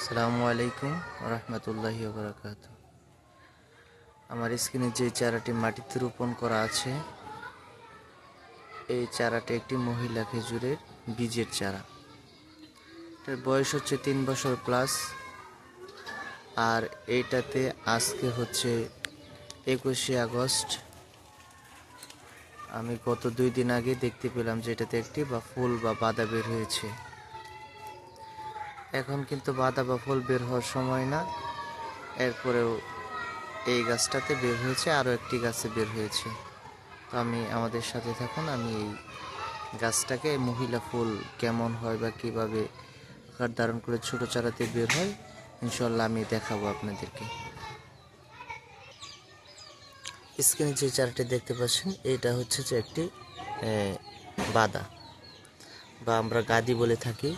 আসসালামু আলাইকুম রহমতুল্লাহি বারাকাত আমার স্ক্রিনে যে চারাটি মাটিতে রোপণ করা আছে, এই চারাটি একটি মহিলা খেজুরের বীজের চারা এটার বয়স হচ্ছে তিন বছর প্লাস আর এইটাতে আজকে হচ্ছে একুশে আগস্ট। আমি গত দুই দিন আগে দেখতে পেলাম যে এটাতে একটি বা ফুল বা বাদা বের হয়েছে। এখন কিন্তু বাদা বা ফুল বের হওয়ার সময় না। এরপরেও এই গাছটাতে বের হয়েছে, আরও একটি গাছে বের হয়েছে। তো আমি, আমাদের সাথে থাকুন, আমি এই গাছটাকে মহিলা ফুল কেমন হয় বা কীভাবে আকার ধারণ করে ছোটো চারাতে বের হয় ইনশাল্লাহ আমি দেখাবো আপনাদেরকে। স্ক্রিনে যে চারাটি দেখতে পাচ্ছেন, এটা হচ্ছে যে একটি বাদা। বা আমরা গাদি বলে থাকি।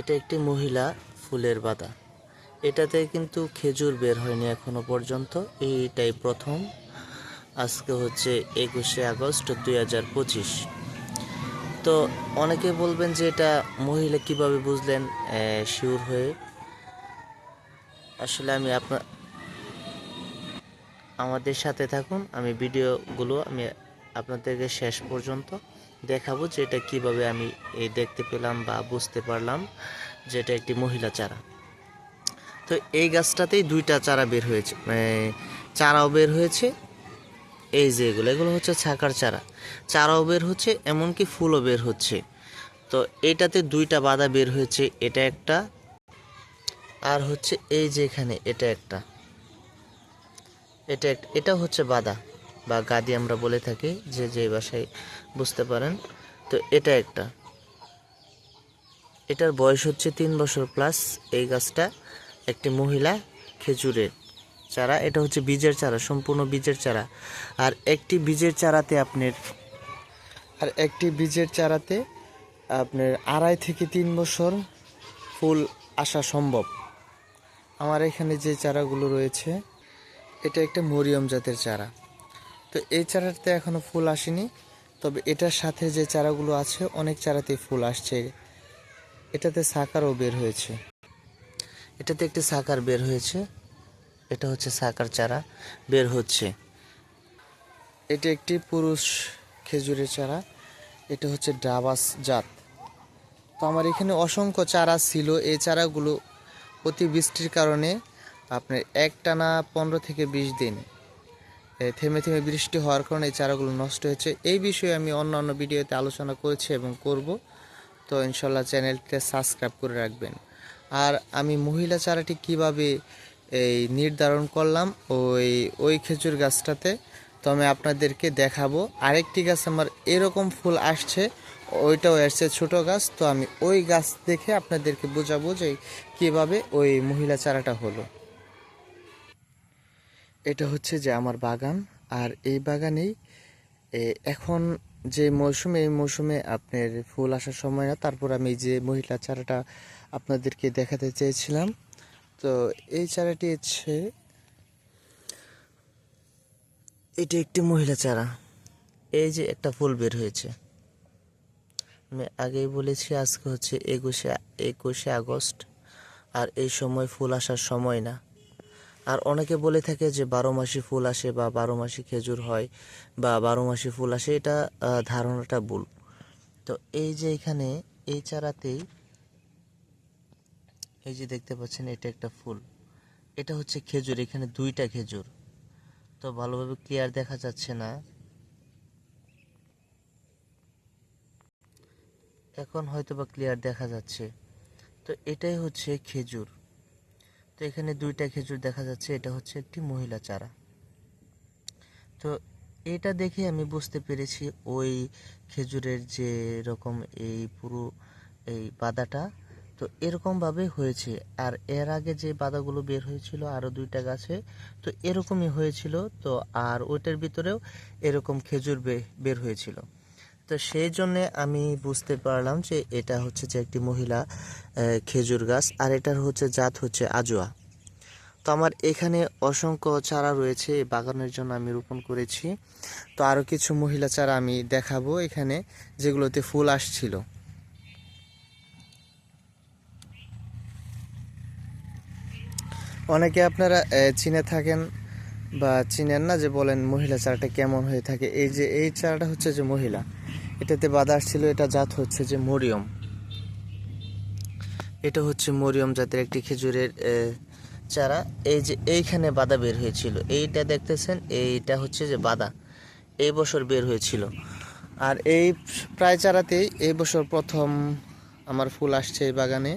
এটা একটি মহিলা ফুলের বাদা এটাতে কিন্তু খেজুর বের হয়নি এখনও পর্যন্ত। এইটাই প্রথম। আজকে হচ্ছে একুশে আগস্ট দুই হাজার পঁচিশ। তো অনেকে বলবেন যে এটা মহিলা কীভাবে বুঝলেন? শিওর হয়ে। আসলে আমি আপনার আমাদের সাথে থাকুন। আমি ভিডিওগুলো আমি আপনাদেরকে শেষ পর্যন্ত দেখাবো যে এটা কীভাবে আমি এই দেখতে পেলাম বা বুঝতে পারলাম যে এটা একটি মহিলা চারা। তো এই গাছটাতেই দুইটা চারা বের হয়েছে মানে চারাও বের হয়েছে, এই যে এগুলো এগুলো হচ্ছে ছাকার চারা। চারাও বের হচ্ছে, এমনকি ফুলও বের হচ্ছে। তো এটাতে দুইটা বাদা বের হয়েছে, এটা একটা, আর হচ্ছে এই যে এখানে এটা একটা। এটা এটা হচ্ছে বাদা বা গাদি আমরা বলে থাকি যে যে ভাষায় বুঝতে পারেন। তো এটা একটা। এটার বয়স হচ্ছে তিন বছর প্লাস এই গাছটা একটি মহিলা খেজুরের চারা। এটা হচ্ছে বীজের চারা, সম্পূর্ণ বীজের চারা। আর একটি বীজের চারাতে আপনার আর একটি বীজের চারাতে আপনার আড়াই থেকে তিন বছর ফুল আসা সম্ভব। আমার এখানে যে চারাগুলো রয়েছে, এটা একটা মরিয়ম জাতের চারা। তো এই চারাতে এখনও ফুল আসেনি। তবে এটার সাথে যে চারাগুলো আছে, অনেক চারাতেই ফুল আসছে। এটাতে সাকারও বের হয়েছে। এটাতে একটি সাকার বের হয়েছে। এটা হচ্ছে সাকার চারা, বের হচ্ছে। এটি একটি পুরুষ খেজুরের চারা। এটা হচ্ছে ডাবাস জাত। তো আমার এখানে অসংখ্য চারা ছিল। এই চারাগুলো অতিবৃষ্টির কারণে আপনার একটানা পনেরো থেকে বিশ দিন থেমে থেমে বৃষ্টি হওয়ার কারণে এই চারাগুলো নষ্ট হয়েছে। এই বিষয়ে আমি অন্য অন্য ভিডিওতে আলোচনা করেছি এবং করব। তো ইনশাল্লাহ চ্যানেলটা সাবস্ক্রাইব করে রাখবেন। আর আমি মহিলা চারাটি কীভাবে, এই, নির্ধারণ করলাম ওই ওই খেজুর গাছটাতে, তো আমি আপনাদেরকে দেখাবো। আরেকটি গাছ আমার এরকম ফুল আসছে, ওইটাও এসছে ছোট গাছ। তো আমি ওই গাছ দেখে আপনাদেরকে বোঝাবো যে কীভাবে ওই মহিলা চারাটা হলো। এটা হচ্ছে যে আমার বাগান, আর এই বাগানেই এখন যে মৌসুমে, এই মৌসুমে আপনার ফুল আসার সময় না, তারপর আমি যে মহিলা চারাটা আপনাদেরকে দেখাতে চেয়েছিলাম, তো এই চারাটি হচ্ছে, এটি একটি মহিলা চারা। এই যে একটা ফুল বের হয়েছে। আমি আগেই বলেছি, আজকে হচ্ছে একুশে একুশে আগস্ট, আর এই সময় ফুল আসার সময় না। আর অনেকে বলে থাকে যে বারো মাসি ফুল আসে বা বারো মাসি খেজুর হয় বা বারো মাসি ফুল আসে, এটা ধারণাটা ভুল। তো এই যে এখানে, এই চারাতেই এই যে দেখতে পাচ্ছেন, এটা একটা ফুল। এটা হচ্ছে খেজুর, এখানে দুইটা খেজুর। তো ভালোভাবে ক্লিয়ার দেখা যাচ্ছে না। এখন হয়তো বা ক্লিয়ার দেখা যাচ্ছে। তো এটাই হচ্ছে খেজুর। তো এখানে দুইটা খেজুর দেখা যাচ্ছে, এটা হচ্ছে একটি মহিলা চারা। তো এটা দেখে আমি বুঝতে পেরেছি ওই খেজুরের যে রকম এই পুরো এই বাদাটা, তো এরকমভাবে হয়েছে। আর এর আগে যে বাদাগুলো বের হয়েছিল, আরও দুইটা গাছে, তো এরকমই হয়েছিল। তো আর ওইটার ভিতরেও এরকম খেজুর বের হয়েছিল। তো সেই জন্যে আমি বুঝতে পারলাম যে এটা হচ্ছে যে একটি মহিলা খেজুর গাছ আর এটার হচ্ছে জাত হচ্ছে আজোয়া। তো আমার এখানে অসংখ্য চারা রয়েছে বাগানের জন্য আমি রোপণ করেছি। তো আরও কিছু মহিলা চারা আমি দেখাবো এখানে যেগুলোতে ফুল আসছিল। অনেকে আপনারা চিনে থাকেন বা চিনেন না যে বলেন মহিলা চারাটা কেমন হয়ে থাকে? এই যে এই চারাটা হচ্ছে যে মহিলা। এটাতে বাধা আসছিল, এটা জাত হচ্ছে যে মরিয়ম। এটা হচ্ছে মরিয়ম জাতের একটি খেজুরের চারা। এই যে এইখানে বাদা বের হয়েছিল। এইটা দেখতেছেন, এইটা হচ্ছে যে বাদা এই বছর বের হয়েছিল। আর এই প্রায় চারাতেই এই বছর প্রথম আমার ফুল আসছে এই বাগানে।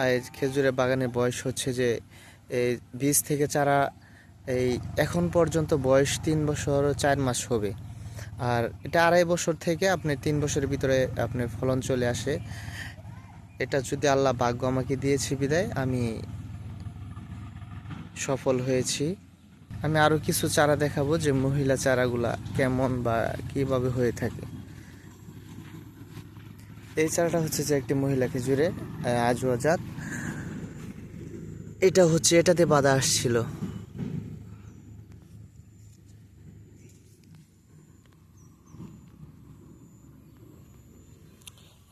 আর খেজুরের বাগানের বয়স হচ্ছে যে, এই বীজ থেকে চারা এই এখন পর্যন্ত বয়স তিন বছর চার মাস হবে। আর এটা আড়াই বছর থেকে আপনি তিন বছরের ভিতরে আপনি ফলন চলে আসে। এটা যদি আল্লাহ ভাগ্য আমাকে দিয়েছে বিদায়, আমি সফল হয়েছি। আমি আরও কিছু চারা দেখাবো যে মহিলা চারাগুলা কেমন বা কীভাবে হয়ে থাকে। এই চারাটা হচ্ছে যে একটি মহিলা খেজুরে আজুয়া জাত। এটা হচ্ছে, এটাতে বাধা আসছিল।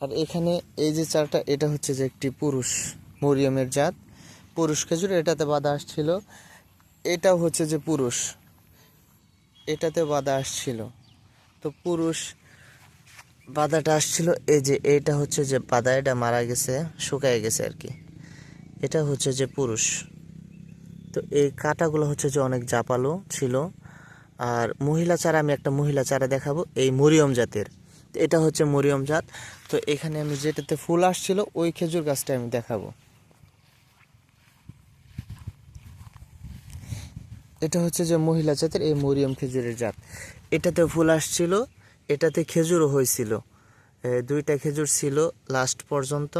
আর এখানে এই যে চারটা এটা হচ্ছে যে একটি পুরুষ, মরিয়মের জাত। পুরুষ খেজুর এটাতে বাধা আসছিল। এটাও হচ্ছে যে পুরুষ এটাতে বাধা আসছিল। তো পুরুষ, বাধাটা আসছিল এই যে এটা হচ্ছে যে বাধা, এটা মারা গেছে, শুকায় গেছে আর কি। এটা হচ্ছে যে পুরুষ। তো এই কাটাগুলো হচ্ছে যে অনেক জাপালো ছিল। আর মহিলা চারা, আমি একটা মহিলা চারা দেখাবো, এই মরিয়ম জাতের। এটা হচ্ছে মরিয়ম জাত। তো এখানে আমি যেটাতে ফুল আসছিল, ওই খেজুর গাছটা আমি দেখাবো। এটা হচ্ছে যে মহিলা জাতের এই মরিয়ম খেজুরের জাত। এটাতে ফুল আসছিল, এটাতে খেজুরও হয়েছিল। দুইটা খেজুর ছিল লাস্ট পর্যন্ত।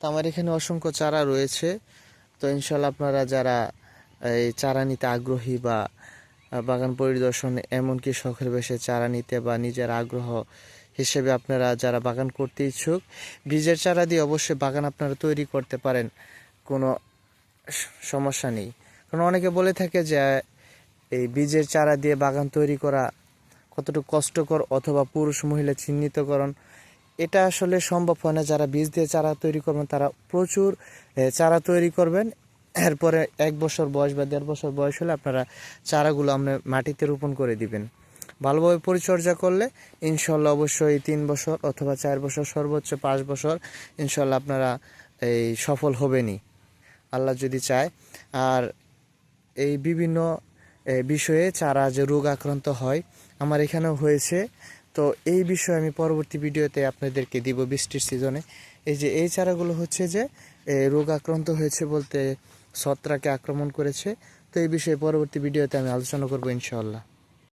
তো আমার এখানে অসংখ্য চারা রয়েছে। তো ইনশাল্লাহ আপনারা যারা এই চারা নিতে আগ্রহী বা বাগান পরিদর্শনে এমনকি শখের বেশে চারা নিতে বা নিজের আগ্রহ হিসেবে আপনারা যারা বাগান করতে ইচ্ছুক, বীজের চারা দিয়ে অবশ্যই বাগান আপনারা তৈরি করতে পারেন। কোনো সমস্যা নেই। কারণ অনেকে বলে থাকে যে, এই বীজের চারা দিয়ে বাগান তৈরি করা কতটুকু কষ্টকর অথবা পুরুষ মহিলা চিহ্নিতকরণ, এটা আসলে সম্ভব হয় না। যারা বীজ দিয়ে চারা তৈরি করবেন, তারা প্রচুর চারা তৈরি করবেন এরপরে এক বছর বয়স বা দেড় বছর বয়স হলে আপনারা চারাগুলো আপনার মাটিতে রোপণ করে দিবেন। ভালোভাবে পরিচর্যা করলে ইনশাল্লাহ অবশ্যই তিন বছর অথবা চার বছর, সর্বোচ্চ পাঁচ বছর ইনশাল্লাহ আপনারা এই সফল হবেনই। আল্লাহ যদি চায়। আর এই বিভিন্ন বিষয়ে চারা যে রোগ আক্রান্ত হয়, আমার এখানেও হয়েছে। তো এই বিষয়ে আমি পরবর্তী ভিডিওতে আপনাদেরকে দিব বৃষ্টির সিজনে। এই যে, এই চারাগুলো হচ্ছে যে রোগ আক্রান্ত হয়েছে বলতে ছত্রাকে আক্রমণ করেছে। তো এই বিষয়ে পরবর্তী ভিডিওতে আমি আলোচনা করব ইনশাআল্লাহ।